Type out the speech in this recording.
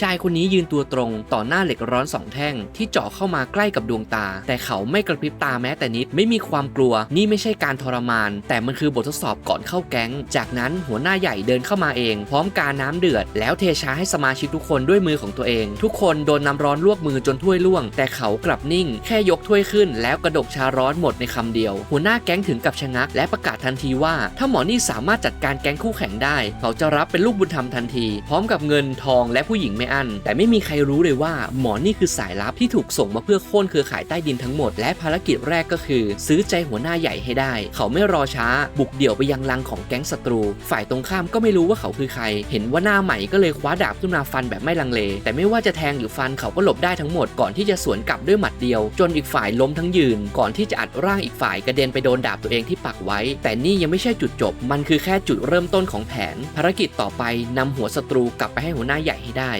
ชายคนนี้ยืนตัวตรงต่อหน้าเหล็กร้อนสองแท่ง ที่เจาะเข้ามาใกล้กับดวงตา แต่เขาไม่กระพริบตาแม้แต่นิดไม่มีความกลัว นี่ไม่ใช่การทรมาน แต่มันคือบททดสอบก่อนเข้าแก๊ง จากนั้นหัวหน้าใหญ่เดินเข้ามาเอง พร้อมการน้ำเดือด แล้วเทชาให้สมาชิกทุกคนด้วยมือของตัวเอง ทุกคนโดนน้ำร้อนลวกมือจนถ้วยล่วง แต่เขากลับนิ่ง แค่ยกถ้วยขึ้น แล้วกระดกชาร้อนหมดในคำเดียว หัวหน้าแก๊งถึงกับชะงัก และประกาศทันทีว่า ถ้าหมอนี่สามารถจัดการแก๊งคู่แข่งได้ เขาจะรับเป็นลูกบุญธรรมทันที พร้อมกับเงินทองและผู้หญิงไม่อัน แต่ไม่มีใครรู้เลยว่าหมอนี่คือสายลับที่ถูกส่งมาเพื่อโค่นเครือข่ายใต้ดินทั้งหมด และภารกิจแรกก็คือ ซื้อใจหัวหน้าใหญ่ให้ได้ เขาไม่รอช้า บุกเดี่ยวไปยังรังของแก๊งศัตรู ฝ่ายตรงข้ามก็ไม่รู้ว่าเขาคือใคร เห็นว่าหน้าใหม่ก็เลยคว้าดาบขึ้นมาฟันแบบไม่ลังเล แต่ไม่ว่าจะแทงหรือฟันเขาก็หลบได้ทั้งหมดก่อนที่จะสวนกลับด้วยหมัดเดียว จนอีกฝ่ายล้มทั้งยืน ก่อนที่จะอัดร่างอีกฝ่ายกระเด็นไปโดนดาบตัวเองที่ปักไว้ แต่นี่ยังไม่ใช่จุดจบ มันคือแค่จุดเริ่มต้นของแผน ภารกิจต่อไปนำหัวศัตรูกลับไปให้หัวหน้าใหญ่ให้ได้